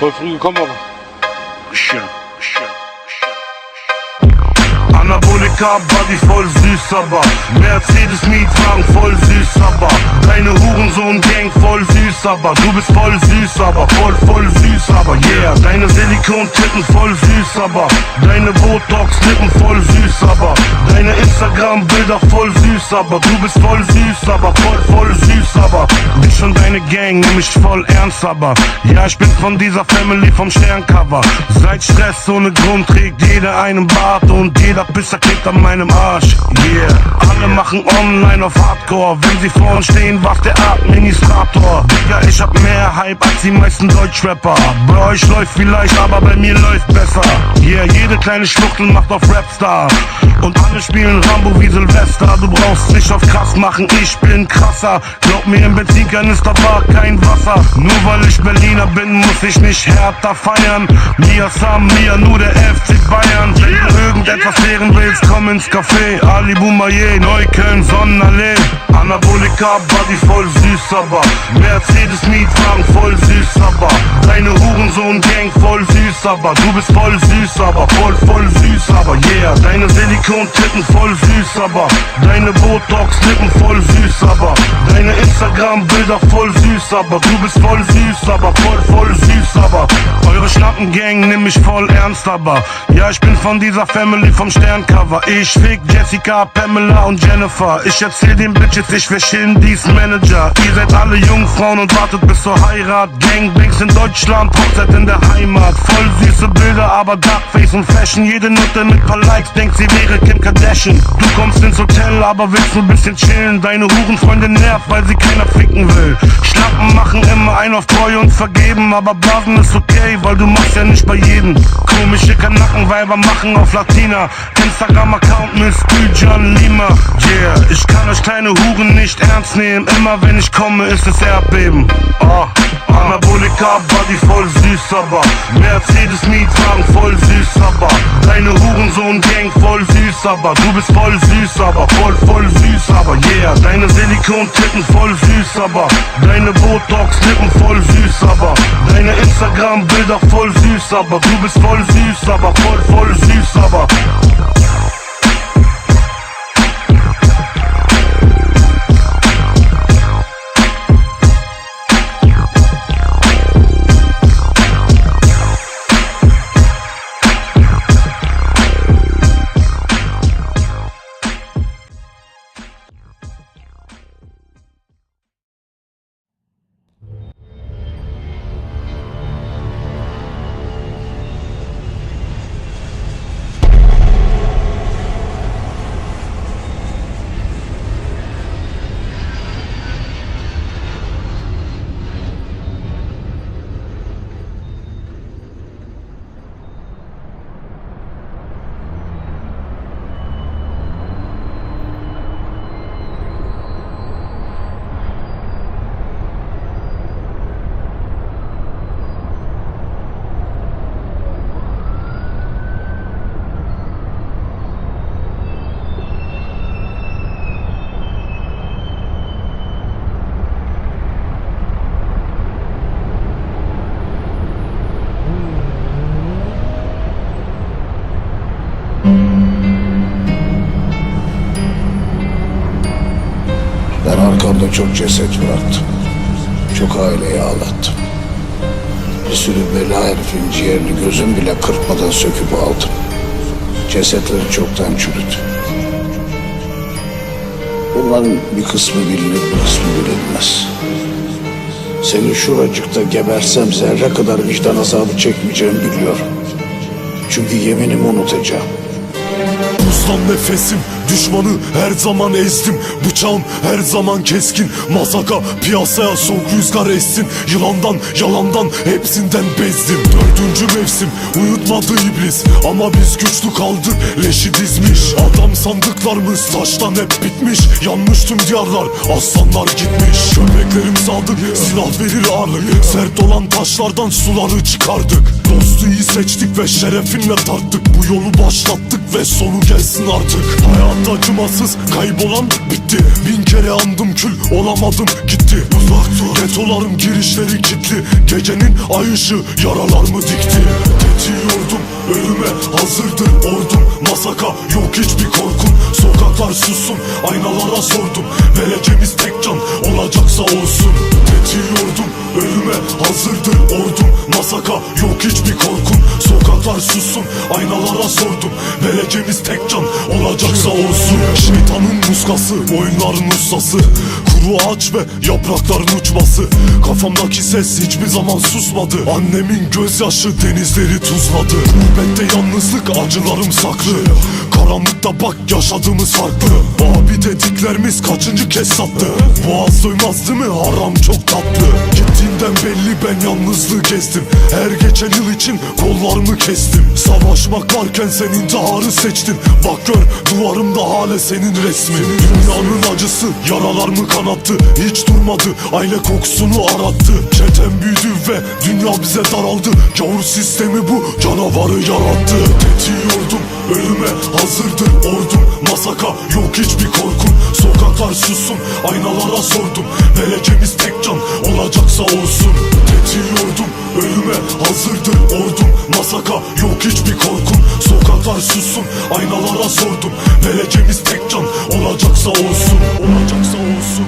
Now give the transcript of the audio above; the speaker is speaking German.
Voll früh gekommen, aber. Schön, schön. Anabolika, Body voll süß, aber Mercedes Mietwagen voll süß, aber Deine Hurensohn-Gang voll süß, aber Du bist voll süß, aber voll, voll süß, aber Yeah, deine Silikon-Titten voll süß, aber Deine Botox-Lippen voll süß, aber Instagram-Bilder voll süß, aber Du bist voll süß, aber voll, voll süß, aber Ich und deine Gang nimm ich voll ernst, aber Ja, ich bin von dieser Family vom Sterncover Seit Stress ohne Grund trägt jeder einen Bart und jeder Pisser klebt an meinem Arsch. Yeah, alle machen online auf Hardcore. Wenn sie vor uns stehen, wacht der Administrator. Digga, ich hab mehr Hype als die meisten Deutschrapper. Bei euch läuft vielleicht, aber bei mir läuft besser. Yeah, jede kleine Schwuchtel macht auf Rapstar. Und alle spielen Rambo wie Silvester. Du brauchst nicht auf krass machen, ich bin krasser. Glaub mir, im Benzinkanister war kein Wasser. Nur weil ich Berliner bin, muss ich nicht härter feiern. Mia Sam, Mia, nur der FC Bayern. Wenn du irgendetwas lehren willst, komm ins Café. Ali Boumaier, Neukölln, Sonnenallee. Anabolika, Body voll süß, aber Mercedes Mietwagen voll süß, aber Deine Hurensohn-Gang voll süß, aber Du bist voll süß, aber voll, voll süß, aber Yeah, deine Silikon-Titten voll süß, aber Deine Botox-Lippen voll süß, aber Deine Instagram-Bilder voll süß, aber Du bist voll süß, aber voll, voll süß, aber Eure Schnappengang nimm mich voll ernst, aber Ja, ich bin von dieser Family vom Sterncover. Ich fick Jessica, Pamela und Jennifer. Ich erzähl den Bitches, ich wär Shindys Manager. Ihr seid alle Jungfrauen und wartet bis zur Heirat. Gangbangs in Deutschland, Hochzeit in der Heimat. Voll süße Bilder, aber Darkface und Fashion. Jede Nutte mit paar Likes denkt, sie wäre Kim Kardashian Du kommst ins Hotel, aber willst nur bisschen chillen. Deine Hurenfreundin nervt, weil sie keiner ficken will. Schnappen machen immer ein auf treu und vergeben Aber Blasen ist okay, weil du machst ja nicht bei jedem. Komische Kanackenweiber machen auf Latina. Instagram-Account Miss John Lima. Yeah, ich kann euch kleine Huren nicht ernst nehmen. Immer wenn ich komme, ist es Erdbeben. Oh, Anabolika, Body voll süß, aber Mercedes Mietwagen voll süß, aber Deine Hurensohn-Gang voll süß, aber Du bist voll süß, aber voll, voll süß, aber Yeah, deine Silikon-Titten voll süß, aber Deine Botox-Lippen voll süß, aber Deine Instagram-Bilder voll süß, aber Du bist voll süß, aber voll, voll süß, aber çok ceset bıraktım. Çok aileyi ağlattım. Bir sürü bela herifin ciğerini gözüm bile kırpmadan söküp aldım. Cesetleri çoktan çürüdü. Bunların bir kısmı bilinir, bir kısmı bilinmez. Senin şuracıkta gebersem zerre kadar vicdan azabı çekmeyeceğimi biliyorum. Çünkü yeminimi unutacağım. Buzdan nefesim Düşmanı her zaman ezdim. Bıçağım her zaman keskin. Masaka piyasaya soğuk rüzgar essin. Yılandan yalandan hepsinden bezdim. Dördüncü mevsim uyutmadı iblis. Ama biz güçlü kaldık leşi dizmiş. Adam sandıklarımız taştan hep bitmiş. Yanmış tüm diyarlar aslanlar gitmiş. Köpeklerim sadık silah verir ağırlık. Sert olan taşlardan suları çıkardık. Dostu iyi seçtik ve şerefinle tarttık. Bu yolu başlattık ve sonu gelsin artık. Hayat Hayatta acımasız kaybolan bitti. Bin kere andım kül olamadım gitti. Uzak dur Getolarım girişleri kilitli. Gecenin ay ışığı yaralarımı dikti? Tetiğiyordum ölüme hazırdır ordum. Masaka yok hiçbir korkum Sokaklar sussun aynalara sordum. Vereceğimiz tek can olacaksa olsun Tetiğiyordum ölüme hazırdır ordum. Masaka yok hiçbir korkum. Sokaklar sussun aynalara sordum. Vereceğimiz tek can olacaksa olsun. Şeytanın muskası oyunların ustası. Kuru ağaç ve yaprakların uçması. Kafamdaki ses hiçbir zaman susmadı. Annemin gözyaşı denizleri tuzladı. Gurbette yalnızlık acılarım saklı. Karanlıkta bak yaşadığımız farklı. Abi dediklerimiz kaçıncı kez sattı? Boğaz doymaz değil mi? Haram çok tatlı tatlı Gittiğinden belli ben yalnızlığı gezdim Her geçen yıl için kollarımı kestim. Savaşmak varken sen intiharı seçtin Bak gör duvarımda hala senin resmin. Dünyanın acısı yaralarımı kanattı. Hiç durmadı aile kokusunu arattı. Çetem büyüdü ve dünya bize daraldı. Gavur sistemi bu canavarı yarattı. Tetiğiyordum ölüme hazırdır ordum. Masaka yok hiçbir korkum. Sokaklar sussun aynalara sordum. Vereceğimiz tek can olacaksa olsun. Tetiğiyordum ölüme hazırdır ordum. Masaka yok hiçbir korkum Sokaklar sussun aynalara sordum. Vereceğimiz tek can olacaksa olsun Olacaksa olsun